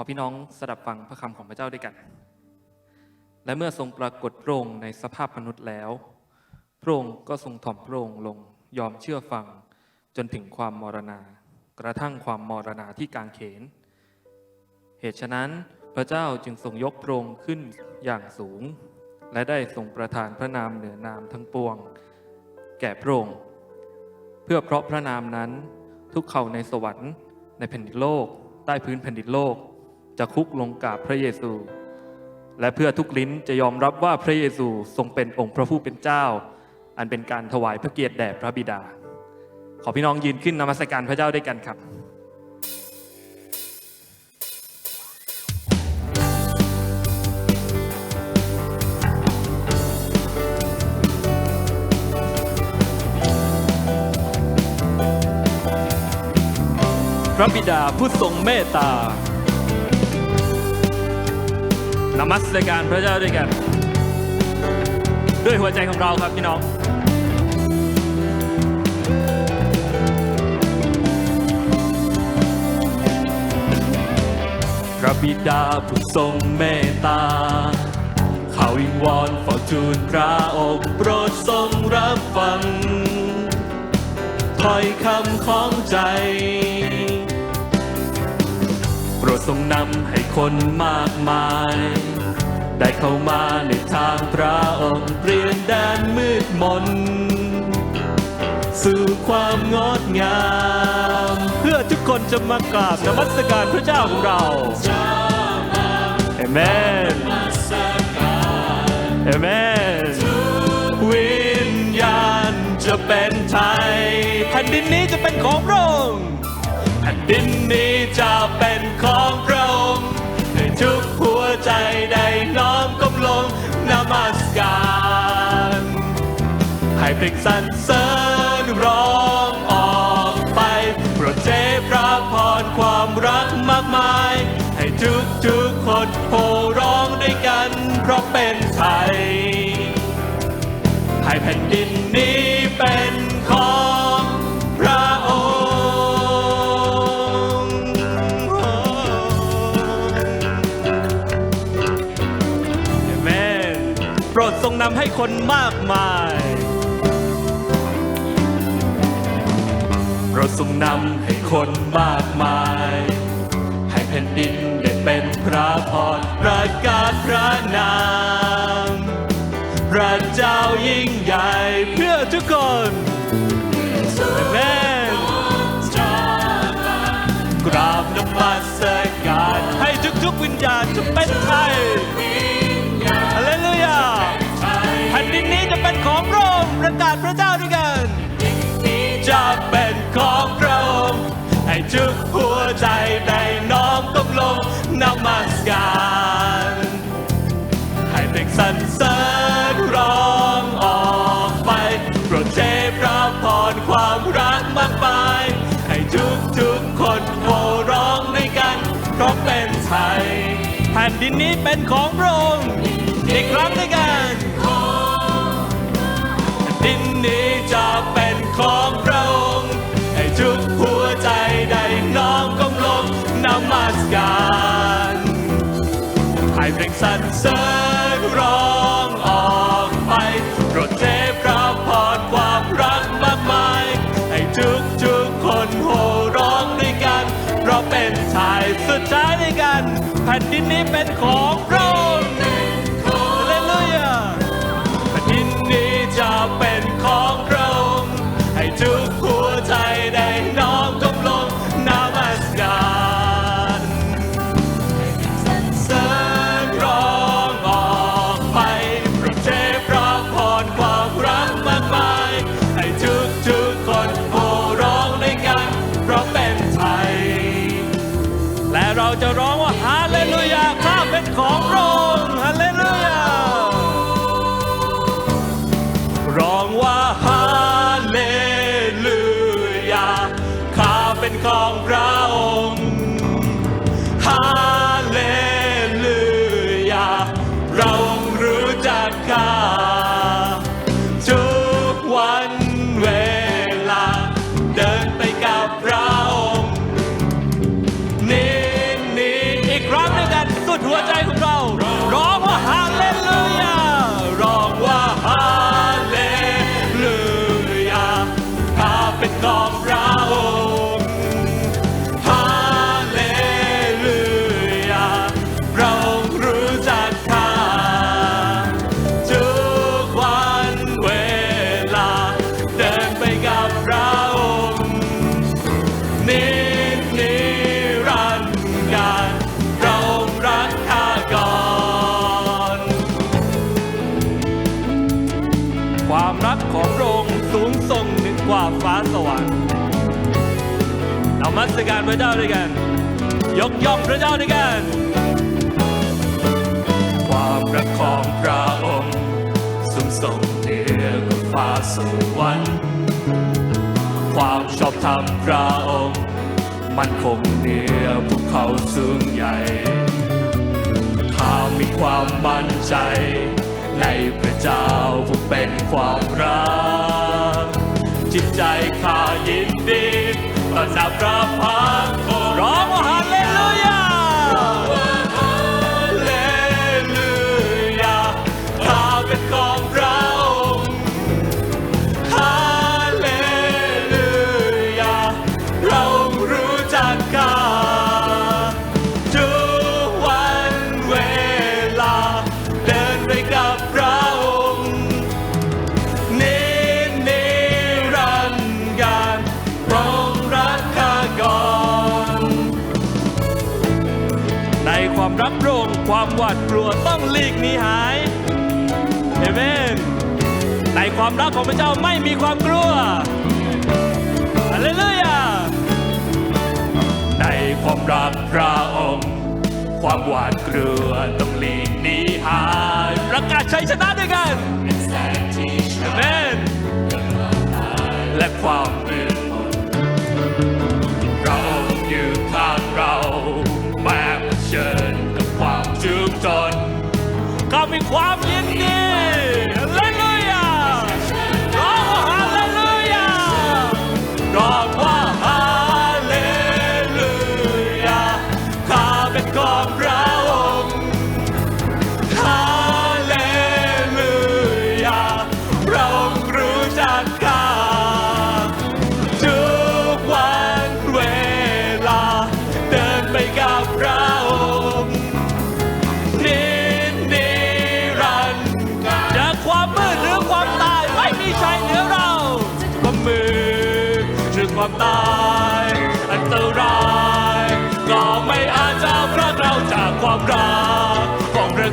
ขอพี่น้องสดับฟังพระคำของพระเจ้าด้วยกัน และเมื่อทรงปรากฏพระองค์ในสภาพมนุษย์แล้ว พระองค์ก็ทรงถ่อมพระองค์ลงยอมเชื่อฟังจนถึงความมรณา กระทั่งความมรณาที่กางเขน เหตุฉะนั้นพระเจ้าจึงทรงยกพระองค์ขึ้นอย่างสูง และได้ทรงประทานพระนามเหนือนามทั้งปวง แก่พระองค์เพื่อเพราะพระนามนั้นทุกเขาในสวรรค์ในแผ่นดินโลก ใต้พื้นแผ่นดินโลก จะคุกลงกราบพระเยซู และเพื่อทุกลิ้นจะยอมรับว่าพระเยซูทรงเป็นองค์พระผู้เป็นเจ้า อันเป็นการถวายพระเกียรติแด่พระบิดา ขอพี่น้องยืนขึ้นนมัสการพระเจ้าด้วยกันครับพระบิดาผู้ทรงเมตตา นมัสการพระเจ้าด้วยกัน ด้วยหัวใจของเราครับพี่น้องพระบิดาผู้ทรงเมตตาเขาวิงวอนเฝ้าทูลพระองค์โปรดทรงรับฟังถ้อยคำของใจ โปรดทรงนำให้คนมากมาย ได้เข้ามาในทางพระองค์เปลี่ยนแดนมืดมน สู่ความงดงาม เพื่อทุกคนจะมากราบนมัสการพระเจ้าของเราเอเมนเอเมนวิญญาณจะเป็นไทยแผ่นดินนี้จะเป็นของพระ นี้เป็นของพระองค์เอเมนโปรดทรงนำให้คนมากมาย โปรดทรงนำให้คนมากมาย ให้แผ่นดินได้เป็นพระพรประกาศพระนาม พระเจ้ายิ่งใหญ่เพื่อทุกคนแม่กราบนมัสการให้ทุกๆวิญญาณจะเป็นไทยฮาเลลูยาแผ่นดินนี้จะเป็นของพระองค์ประกาศพระเจ้าด้วยกัน จะเป็นของพระองค์ให้ทุกหัวใจได้น้อมก้มลงนมัสการให้เพลงสร นี้เป็นของพระองค์อีกครั้งด้วยกันแผ่นดินนี้จะเป็นของพระองค์ให้ทุกหัวใจได้น้อมก้มลงนมัสการให้เพลงสรรเสริญ ผ่นดินนี้เป็นของ on สการพระเจ้าด้วยกัน ยกย่องพระเจ้าด้วยกัน ความรักของพระองค์สูงส่งเหนือกว่าฟ้าสวรรค์ความชอบธรรมพระองค์มันคงเหนือภูเขาสูงใหญ่ข้ามีความมั่นใจ ในพระเจ้าผู้เป็นความรัก จิตใจข้ายินดี Hoppas jag drar på Bra ความรักของพระเจ้าไม่มีความกลัวฮาเลลูยา ในความรักพระองค์ ความหวาดกลัวต้องหลีกหนีหายประกาศชัยชนะด้วยกัน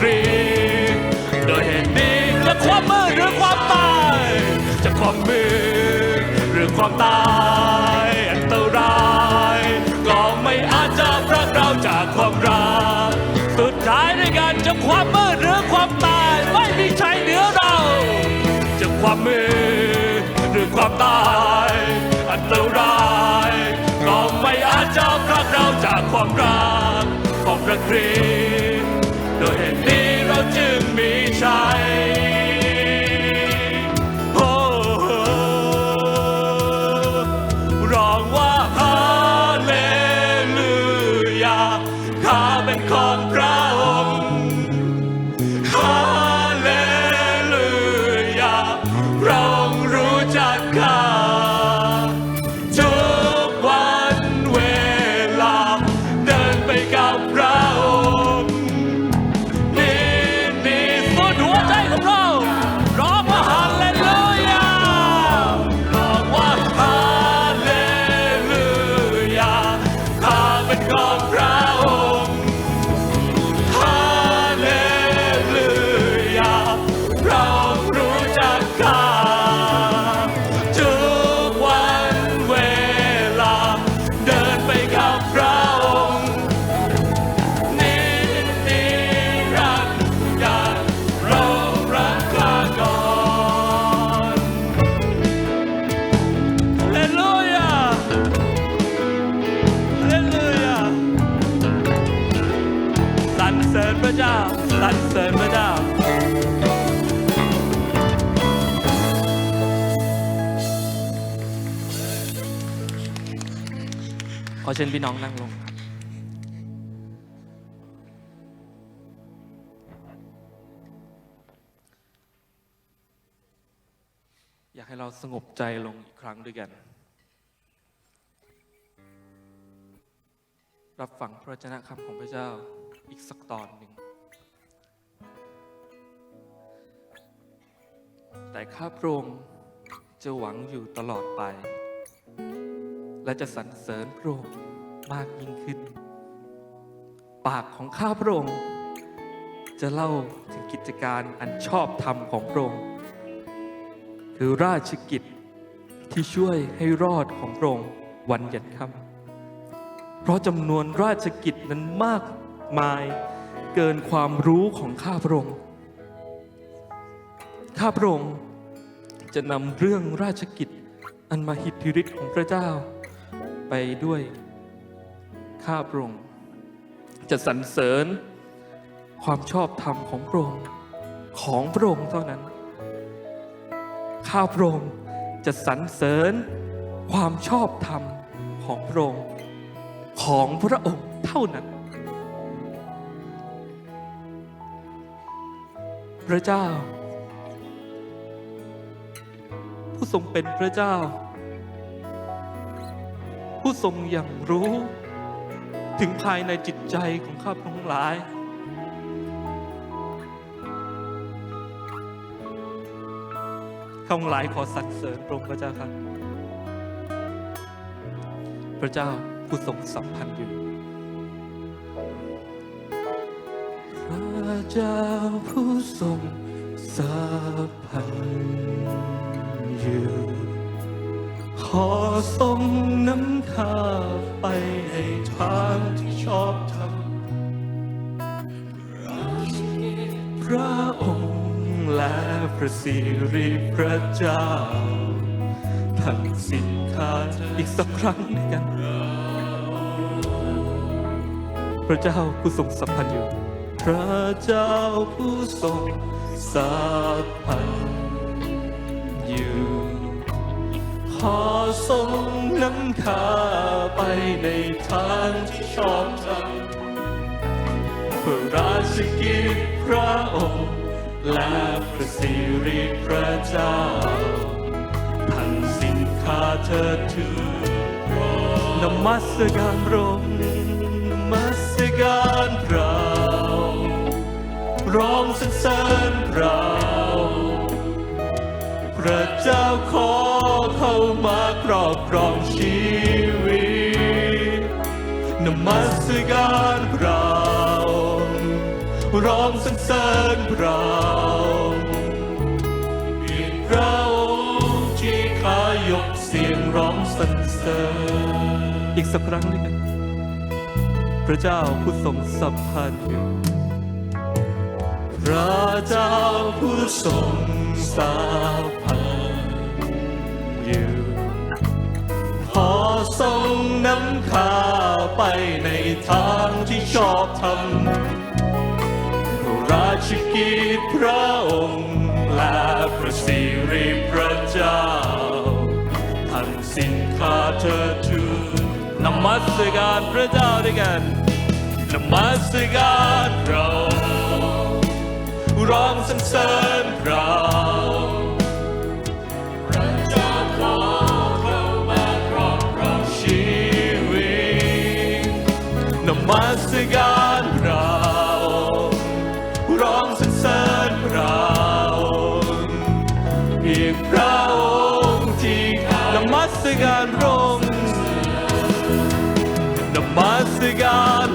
ตรี โดยเหตุนี้จะความมืดหรือความตาย จะความมืดหรือความตายอันตรายก็ไม่อาจจะพรากเราจากความรักสุดท้ายในการจะความมืดหรือความตาย ไม่มีใช้เหนือเรา จะความมืดหรือความตาย เชิญพี่น้องนั่งลงอยากให้เราสงบใจลงอีกครั้งด้วยกัน รับฟังพระเจนะคำของพระเจ้าอีกสักตอนหนึ่ง แต่ข้าพระองค์จะหวังอยู่ตลอดไป และจะสรรเสริญพระองค์ มากยิ่งขึ้น ปากของข้าพระองค์ จะเล่าถึงกิจการอันชอบธรรมของพระองค์คือราชกิจที่ช่วยให้รอดของพระองค์วันยันค่ำเพราะจำนวนราชกิจนั้นมากมายเกินความรู้ของข้าพระองค์ ข้าพระองค์จะนำเรื่องราชกิจอันมหิทธิฤทธิ์ของพระเจ้า ไปด้วย ข้าพระองค์จะสรรเสริญความชอบธรรมของพระองค์ของพระองค์เท่านั้น ข้าพระองค์จะสรรเสริญความชอบธรรมของพระองค์ของพระองค์เท่านั้น พระเจ้า ผู้ทรงเป็นพระเจ้า ผู้ทรงอย่างรู้ ถึงภายในจิตใจของข้าพระองค์หลาย ข้าพระองค์หลายขอสรรเสริญพระองค์พระเจ้าครับ พระเจ้าผู้ทรงสัมพันธ์อยู่ พระเจ้าผู้ทรงสัมพันธ์อยู่ ขอทรงน้ำข้าไปในทางที่ชอบธรรมพระองค์และพระสิริพระเจ้าทั้งสิ้นข้าอีกสักครั้งในกัน พระเจ้าผู้ทรงสัมพันธ์อยู่ พระเจ้าผู้ทรงสัมพันธ์อยู่ ขอทรงนำข้าไปในทางที่ชอบธรรมเพื่อราชกิจพระองค์ และพระสิริพระเจ้าทั้งสิ้นข้าเธอถือนมัสการพระองค์นมัสการพระองค์ร้องสรรเสริญพระ ระเจ้าขอเข้ามาครอบครองชีวิตนมัสการพระองค์ร้องสรรเสริญพระองค์เป็นพระองค์ที่ขายกเสียงร้องสรรเสริญอีกสักครั้งด้วยกันพระเจ้าผู้ทรงสัมพันธ์อยู่พระเจ้าผู้ทรงสาพันธ์ ทรงนำข้าไปในทางที่ชอบธรรมราชกิจพระองค์และพระสิริพระเจ้าทั้งสิ้นข้าเธอทูนมัสการพระเจ้าด้วยกันนมัสการพระองค์ร้องสรรเสริญพระ มัสการเราร้องสรรเสริญเราเพียงพระองค์ที่นมัสการพระองค์นมัสการ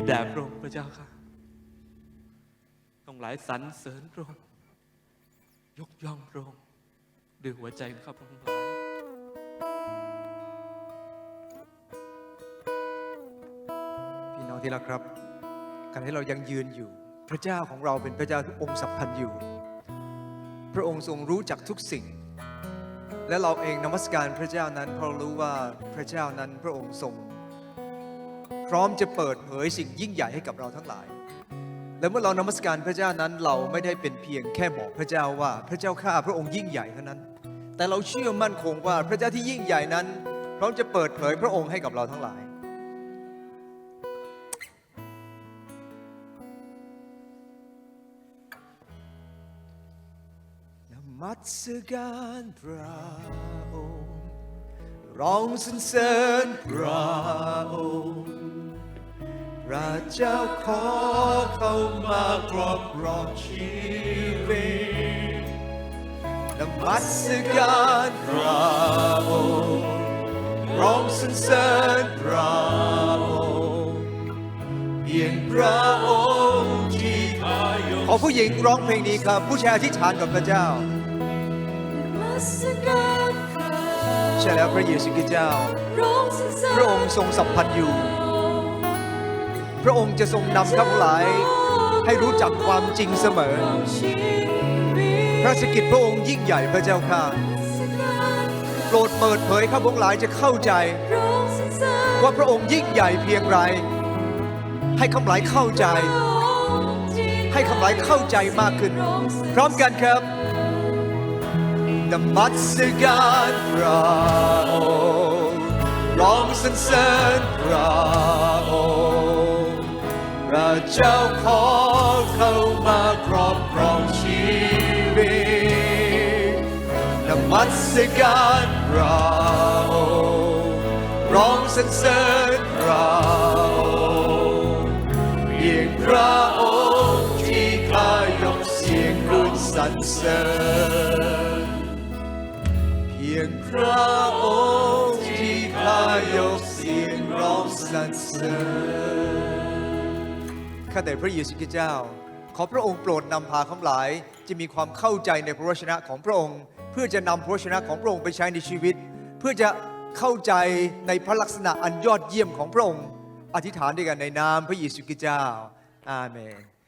มีแด่พระองค์พระเจ้าค่ะ ต้องหลายสรรเสริญพระองค์ยกย่องพระองค์ด้วยหัวใจของข้าพระองค์ทั้งหลายพี่น้องที่รักครับ การที่เรายังยืนอยู่ พระเจ้าของเราเป็นพระเจ้าที่องค์สัพพันธ์อยู่ พระองค์ทรงรู้จักทุกสิ่ง และเราเองนมัสการพระเจ้านั้นเพราะรู้ว่าพระเจ้านั้นพระองค์ทรง พร้อมจะเปิดเผยสิ่งยิ่งใหญ่ให้กับเราทั้งหลาย และเมื่อเรานมัสการพระเจ้านั้นเราไม่ได้เป็นเพียงแค่บอกพระเจ้าว่าพระเจ้าข้าพระองค์ยิ่งใหญ่เท่านั้น แต่เราเชื่อมั่นคงว่าพระเจ้าที่ยิ่งใหญ่นั้น พร้อมจะเปิดเผยพระองค์ให้กับเราทั้งหลาย นมัสการพระองค์ร้องสรรเสริญพระองค์ พระเจ้าขอเข้ามาครอบครองชีวิตนมัสการพระองค์ร้องสรรเสริญพระองค์เพียงพระองค์ที่ข้ายกขอผู้หญิงร้องเพลงนี้ครับ ผู้ชายอธิษฐานกับพระเจ้าใช่แล้วพระเยซูคริสต์เจ้า พระองค์ทรงสัมพันธ์อยู่ พระองค์จะทรงนำข้าพเจ้าหลาย ให้รู้จักความจริงเสมอ พระสกิจพระองค์ยิ่งใหญ่พระเจ้าข้าโปรดเปิดเผยข้าพเจ้าหลายจะเข้าใจ ว่าพระองค์ยิ่งใหญ่เพียงไร ให้ข้าพหลายเข้าใจ ให้ข้าพหลายเข้าใจมากขึ้น พร้อมกันครับ นมัสการพระองค์ร้องสรรเสริญพระ พระเจ้าขอเข้ามาครอบครองชีวิตนมัสการพระองค์ร้องสรรเสริญพระองค์เพียงพระองค์ที่ข้ายกเสียงกุศสรรเสริญเพระองค์ที่ข้ายกเสียงร้องสรรเสริญ ข้าแต่พระเยซูคริสต์เจ้า ขอพระองค์โปรดนำพาข้าหลาย จะมีความเข้าใจในพระวจนะของพระองค์ เพื่อจะนำพระวจนะของพระองค์ไปใช้ในชีวิต เพื่อจะเข้าใจในพระลักษณะอันยอดเยี่ยมของพระองค์ อธิษฐานด้วยกันในนามพระเยซูคริสต์เจ้า อาเมน